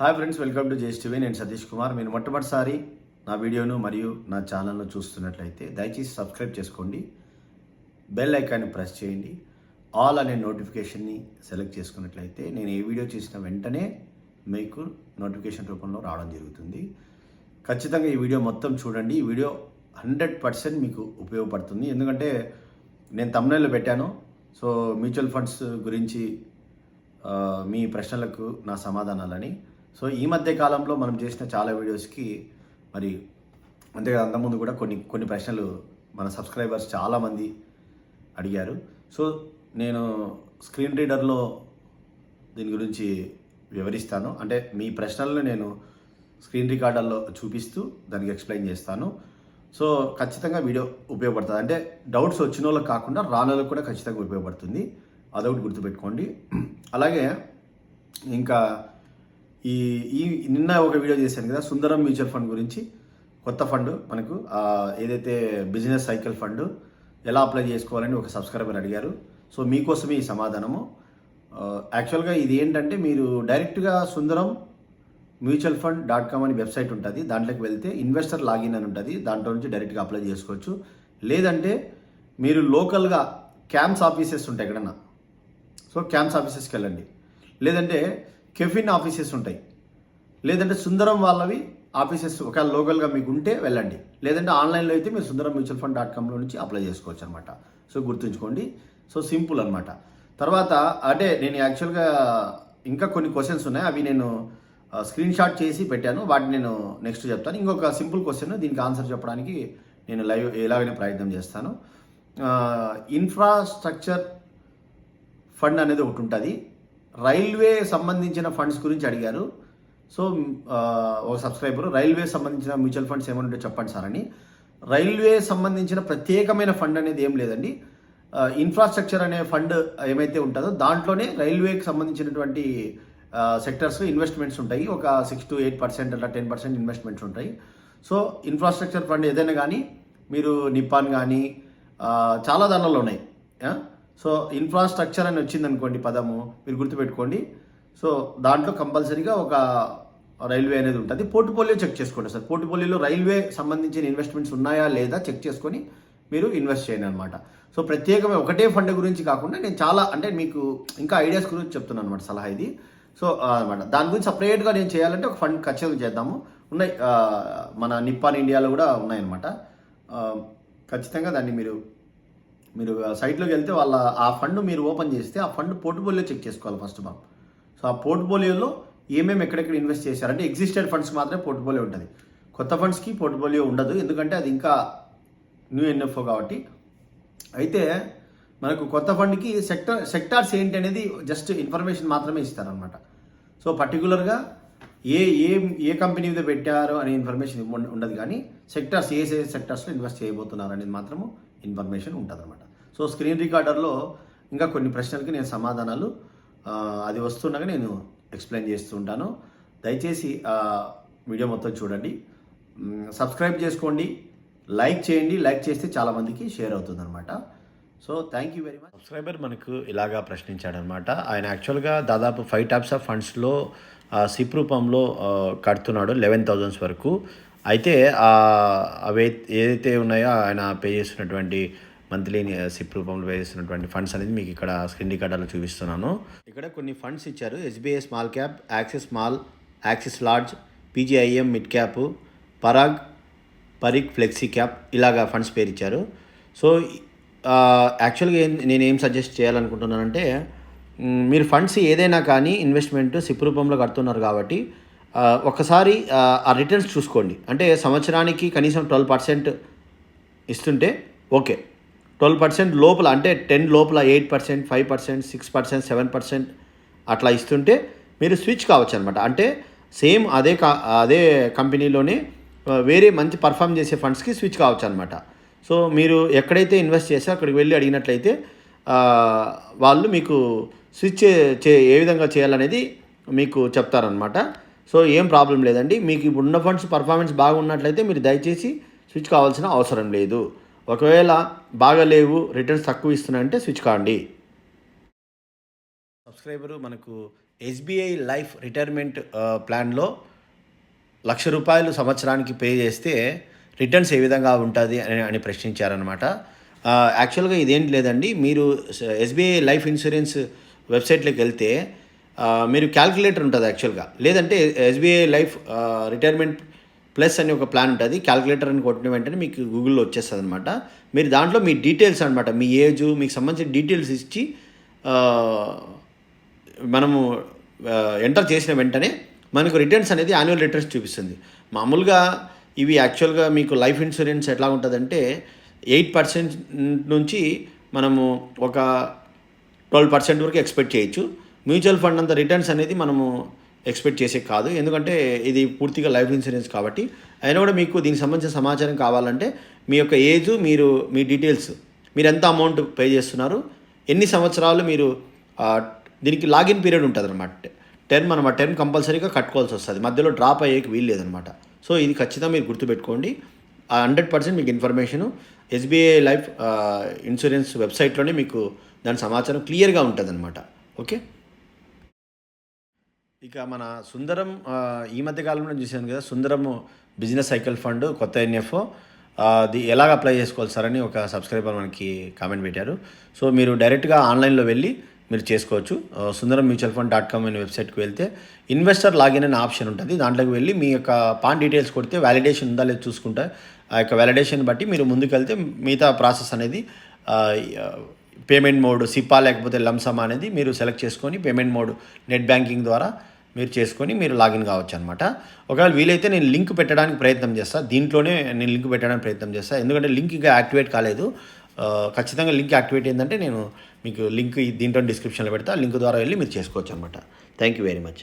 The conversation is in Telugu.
Hi friends welcome to JS TV. నేను సతీష్ కుమార్. మీరు మొట్టమొదటిసారి నా వీడియోను మరియు నా ఛానల్ను చూస్తున్నట్లయితే దయచేసి సబ్స్క్రైబ్ చేసుకోండి. బెల్ ఐకాన్ని ప్రెస్ చేయండి. ఆల్ అనే నోటిఫికేషన్ని సెలెక్ట్ చేసుకున్నట్లయితే నేను ఏ వీడియో చేసిన వెంటనే మీకు నోటిఫికేషన్ రూపంలో రావడం జరుగుతుంది. ఖచ్చితంగా ఈ వీడియో మొత్తం చూడండి. ఈ వీడియో హండ్రెడ్ పర్సెంట్ మీకు ఉపయోగపడుతుంది. ఎందుకంటే నేను తమిళలో పెట్టాను. సో మ్యూచువల్ ఫండ్స్ గురించి మీ ప్రశ్నలకు నా సమాధానాలని సో ఈ మధ్య కాలంలో మనం చేసిన చాలా వీడియోస్కి మరి అంతేకాదు అంతకుముందు కూడా కొన్ని కొన్ని ప్రశ్నలు మన సబ్స్క్రైబర్స్ చాలామంది అడిగారు. సో నేను స్క్రీన్ రీడర్లో దీని గురించి వివరిస్తాను. అంటే మీ ప్రశ్నలను నేను స్క్రీన్ రికార్డర్లో చూపిస్తూ దానికి ఎక్స్ప్లెయిన్ చేస్తాను. సో ఖచ్చితంగా వీడియో ఉపయోగపడుతుంది. అంటే డౌట్స్ వచ్చిన వాళ్ళకి కాకుండా రాని కూడా ఖచ్చితంగా ఉపయోగపడుతుంది. అదొకటి గుర్తుపెట్టుకోండి. అలాగే ఇంకా ఈ ఈ నిన్న ఒక వీడియో చేశాను కదా సుందరం మ్యూచువల్ ఫండ్ గురించి. కొత్త ఫండ్ మనకు ఏదైతే బిజినెస్ సైకిల్ ఫండ్ ఎలా అప్లై చేసుకోవాలని ఒక సబ్స్క్రైబర్ అడిగారు. సో మీకోసమే ఈ సమాధానము. యాక్చువల్గా ఇది ఏంటంటే మీరు డైరెక్ట్గా Sundaram mutual fund dot com అని వెబ్సైట్ ఉంటుంది. దాంట్లోకి వెళ్తే ఇన్వెస్టర్ లాగిన్ అని ఉంటుంది. దాంట్లో నుంచి డైరెక్ట్గా అప్లై చేసుకోవచ్చు. లేదంటే మీరు లోకల్గా క్యాంప్స్ ఆఫీసెస్ ఉంటాయి ఎక్కడన్నా. సో క్యాంప్స్ ఆఫీసెస్కి వెళ్ళండి. లేదంటే కెఫిన్ ఆఫీసెస్ ఉంటాయి. లేదంటే సుందరం వాళ్ళవి ఆఫీసెస్ ఒకవేళ లోకల్గా మీకు ఉంటే వెళ్ళండి. లేదంటే ఆన్లైన్లో అయితే మీరు సుందరం మ్యూచువల్ ఫండ్ డాట్ కామ్లో నుంచి అప్లై చేసుకోవచ్చు అనమాట సో గుర్తుంచుకోండి. సో సింపుల్ అనమాట తర్వాత అంటే నేను యాక్చువల్గా ఇంకా కొన్ని క్వశ్చన్స్ ఉన్నాయి. అవి నేను స్క్రీన్ షాట్ చేసి పెట్టాను. వాటిని నేను నెక్స్ట్ చెప్తాను. ఇంకొక సింపుల్ క్వశ్చన్ దీనికి ఆన్సర్ చెప్పడానికి నేను లైవ్ ఎలాగైనా ప్రయత్నం చేస్తాను. ఇన్ఫ్రాస్ట్రక్చర్ ఫండ్ అనేది ఒకటి ఉంటుంది. రైల్వే సంబంధించిన ఫండ్స్ గురించి అడిగారు. సో ఒక సబ్స్క్రైబర్ రైల్వే సంబంధించిన మ్యూచువల్ ఫండ్స్ ఏమైనా ఉంటే చెప్పండి సార్ అని. రైల్వే సంబంధించిన ప్రత్యేకమైన ఫండ్ అనేది ఏం లేదండి. ఇన్ఫ్రాస్ట్రక్చర్ అనే ఫండ్ ఏమైతే ఉంటుందో దాంట్లోనే రైల్వేకి సంబంధించినటువంటి సెక్టర్స్ ఇన్వెస్ట్మెంట్స్ ఉంటాయి. ఒక సిక్స్ టు ఎయిట్ పర్సెంట్ అలా టెన్ పర్సెంట్ ఇన్వెస్ట్మెంట్స్ ఉంటాయి. సో ఇన్ఫ్రాస్ట్రక్చర్ ఫండ్ ఏదైనా కానీ మీరు నిప్పాన్ కానీ చాలా దానిలో ఉన్నాయి. సో ఇన్ఫ్రాస్ట్రక్చర్ అని వచ్చింది అనుకోండి పదము మీరు గుర్తుపెట్టుకోండి. సో దాంట్లో కంపల్సరీగా ఒక రైల్వే అనేది ఉంటుంది. పోర్ట్ఫోలియో చెక్ చేసుకోండి సార్. పోర్ట్ఫోలియోలో రైల్వే సంబంధించిన ఇన్వెస్ట్మెంట్స్ ఉన్నాయా లేదా చెక్ చేసుకొని మీరు ఇన్వెస్ట్ చేయండి అనమాట సో ప్రత్యేకమైన ఒకటే ఫండ్ గురించి కాకుండా నేను చాలా అంటే మీకు ఇంకా ఐడియాస్ గురించి చెప్తున్నాను అనమాట సలహా ఇది. సో అనమాట దాని గురించి సపరేట్గా నేను చేయాలంటే ఒక ఫండ్ ఖచ్చితంగా చేద్దాము. ఉన్నాయి మన నిప్పాన్ ఇండియాలో కూడా ఉన్నాయన్నమాట. ఖచ్చితంగా దాన్ని మీరు మీరు సైట్లోకి వెళ్తే వాళ్ళ ఆ ఫండ్ మీరు ఓపెన్ చేస్తే ఆ ఫండ్ పోర్ట్ఫోలియో చెక్ చేసుకోవాలి ఫస్ట్ మనం సో ఆ పోర్ట్ఫోలియోలో ఏమేమి ఎక్కడెక్కడ ఇన్వెస్ట్ చేశారంటే ఎగ్జిస్టెడ్ ఫండ్స్ మాత్రమే పోర్ట్ఫోలియో ఉంటుంది. కొత్త ఫండ్స్కి పోర్ట్ఫోలియో ఉండదు ఎందుకంటే అది ఇంకా న్యూ ఎన్ఎఫ్ఓ కాబట్టి. అయితే మనకు కొత్త ఫండ్కి సెక్టర్ సెక్టార్స్ ఏంటి అనేది జస్ట్ ఇన్ఫర్మేషన్ మాత్రమే ఇస్తారనమాట సో పర్టికులర్గా ఏ ఏ ఏ కంపెనీ మీద పెట్టారు అనే ఇన్ఫర్మేషన్ ఉండదు కానీ సెక్టార్స్ ఏ ఏ సెక్టార్స్లో ఇన్వెస్ట్ చేయబోతున్నారు అనేది మాత్రము ఇన్ఫర్మేషన్ ఉంటుంది అనమాట సో స్క్రీన్ రికార్డర్లో ఇంకా కొన్ని ప్రశ్నలకి నేను సమాధానాలు అది వస్తుండగా నేను ఎక్స్ప్లెయిన్ చేస్తూ ఉంటాను. దయచేసి వీడియో మొత్తం చూడండి. సబ్స్క్రైబ్ చేసుకోండి. లైక్ చేయండి. లైక్ చేస్తే చాలామందికి షేర్ అవుతుంది అనమాట so thank you very much subscriber మనకు ఇలాగా ప్రశ్నించాడనమాట ఆయన యాక్చువల్గా దాదాపు ఫైవ్ టైప్స్ ఆఫ్ ఫండ్స్లో సిప్ రూపంలో కడుతున్నాడు లెవెన్ థౌజండ్స్ వరకు. అయితే అవి ఏదైతే ఉన్నాయో ఆయన పే చేస్తున్నటువంటి మంత్లీ సిప్ రూపంలో పే చేస్తున్నటువంటి ఫండ్స్ అనేది మీకు ఇక్కడ స్క్రీన్ రికార్డర్లో చూపిస్తున్నాను. ఇక్కడ కొన్ని ఫండ్స్ ఇచ్చారు. SBI small cap Axis small Axis large PGIM mid cap Parag Parikh flexi cap ఇలాగా ఫండ్స్ పేరు ఇచ్చారు సో యాక్చువల్గా ఏం నేను ఏం సజెస్ట్ చేయాలనుకుంటున్నానంటే అంటే మీరు ఫండ్స్ ఏదైనా కానీ ఇన్వెస్ట్మెంట్ సిప్ రూపంలో కడుతున్నారు కాబట్టి ఒకసారి ఆ, రిటర్న్స్ చూసుకోండి. అంటే సంవత్సరానికి కనీసం ట్వెల్వ్ పర్సెంట్ ఇస్తుంటే ఓకే. ట్వెల్వ్ పర్సెంట్ లోపల అంటే టెన్ లోపల eight percent five percent six percent seven percent అట్లా ఇస్తుంటే మీరు స్విచ్ కావచ్చు అనమాట అంటే సేమ్ అదే కా అదే కంపెనీలోనే వేరే మంచి పర్ఫామ్ చేసే ఫండ్స్కి స్విచ్ కావచ్చు అనమాట సో మీరు ఎక్కడైతే ఇన్వెస్ట్ చేస్తే అక్కడికి వెళ్ళి అడిగినట్లయితే వాళ్ళు మీకు స్విచ్ చే- ఏ విధంగా చేయాలనేది మీకు చెప్తారనమాట సో ఏం ప్రాబ్లం లేదండి. మీకు ఇప్పుడు ఉన్న ఫండ్స్ పర్ఫార్మెన్స్ బాగున్నట్లయితే మీరు దయచేసి స్విచ్ కావాల్సిన అవసరం లేదు. ఒకవేళ బాగలేవు రిటర్న్స్ తక్కువ ఇస్తున్నాయంటే స్విచ్ కాండి. సబ్స్క్రైబరు మనకు ఎస్బీఐ లైఫ్ రిటైర్మెంట్ ప్లాన్లో లక్ష రూపాయలు సంవత్సరానికి పే చేస్తే రిటర్న్స్ ఏ విధంగా ఉంటుంది అని అని ప్రశ్నించారనమాట యాక్చువల్గా ఇదేంటి లేదండి మీరు ఎస్బీఐ లైఫ్ ఇన్సూరెన్స్ వెబ్సైట్లోకి వెళ్తే మీరు క్యాల్కులేటర్ ఉంటుంది యాక్చువల్గా లేదంటే ఎస్బీఐ లైఫ్ రిటైర్మెంట్ ప్లస్ అని ఒక ప్లాన్ ఉంటుంది. క్యాల్కులేటర్ అని కొట్టిన వెంటనే మీకు గూగుల్లో వచ్చేస్తుంది అనమాట మీరు దాంట్లో మీ డీటెయిల్స్ అనమాట మీ ఏజ్ మీకు సంబంధించిన డీటెయిల్స్ ఇచ్చి మనము ఎంటర్ చేసిన వెంటనే మనకు రిటర్న్స్ అనేది యాన్యువల్ రిటర్న్స్ చూపిస్తుంది. మామూలుగా ఇవి యాక్చువల్గా మీకు లైఫ్ ఇన్సూరెన్స్ ఎట్లా ఉంటుందంటే ఎయిట్ పర్సెంట్ నుంచి మనము ఒక ట్వెల్వ్ పర్సెంట్ వరకు ఎక్స్పెక్ట్ చేయొచ్చు. మ్యూచువల్ ఫండ్ అంత రిటర్న్స్ అనేది మనము ఎక్స్పెక్ట్ చేసే కాదు. ఎందుకంటే ఇది పూర్తిగా లైఫ్ ఇన్సూరెన్స్ కాబట్టి. అయినా కూడా మీకు దీనికి సంబంధించిన సమాచారం కావాలంటే మీ యొక్క ఏజ్ మీరు మీ డీటెయిల్స్ మీరు ఎంత అమౌంట్ పే చేస్తున్నారు ఎన్ని సంవత్సరాలు మీరు దీనికి లాగిన్ పీరియడ్ ఉంటుంది అనమాట టెర్మ్ అనమాట టెర్మ్ కంపల్సరీగా కట్టుకోవాల్సి వస్తుంది. మధ్యలో డ్రాప్ అయ్యేకి వీలు లేదనమాట సో ఇది ఖచ్చితంగా మీరు గుర్తుపెట్టుకోండి. హండ్రెడ్ పర్సెంట్ మీకు ఇన్ఫర్మేషను ఎస్బీఐ లైఫ్ ఇన్సూరెన్స్ వెబ్సైట్లోనే మీకు దాని సమాచారం క్లియర్గా ఉంటుంది అనమాట ఓకే? ఇక మన సుందరం ఈ మధ్య కాలంలో చూసాను కదా సుందరం బిజినెస్ సైకిల్ ఫండ్ కొత్త ఎన్ఎఫ్ఓ అది ఎలాగ అప్లై చేసుకోవాలి సార్ అని ఒక సబ్స్క్రైబర్ మనకి కామెంట్ పెట్టారు. సో మీరు డైరెక్ట్గా ఆన్లైన్లో వెళ్ళి మీరు చేసుకోవచ్చు. Sundaram mutual fund dot com అనే వెబ్సైట్కి వెళ్తే ఇన్వెస్టర్ లాగిన్ అనే ఆప్షన్ ఉంటుంది. దాంట్లోకి వెళ్ళి మీ యొక్క పాన్ డీటెయిల్స్ కొడితే వ్యాలిడేషన్ ఉందా లేదు చూసుకుంటే ఆ యొక్క వ్యాలిడేషన్ బట్టి మీరు ముందుకెళ్తే మిగతా ప్రాసెస్ అనేది పేమెంట్ మోడ్ సిపా లేకపోతే లంసమ్ అనేది మీరు సెలెక్ట్ చేసుకొని పేమెంట్ మోడ్ నెట్ బ్యాంకింగ్ ద్వారా మీరు చేసుకొని మీరు లాగిన్ కావచ్చు అనమాట ఒకవేళ వీలైతే నేను లింక్ పెట్టడానికి ప్రయత్నం చేస్తాను దీంట్లోనే నేను లింక్ పెట్టడానికి ప్రయత్నం చేస్తాను ఎందుకంటే లింక్ ఇంకా యాక్టివేట్ కాలేదు. ఖచ్చితంగా లింక్ యాక్టివేట్ అయిందంటే నేను మీకు లింక్ దీంట్లో డిస్క్రిప్షన్లో పెడతా. లింక్ ద్వారా వెళ్ళి మీరు చేసుకోవచ్చు అనమాట థ్యాంక్ యూ వెరీ మచ్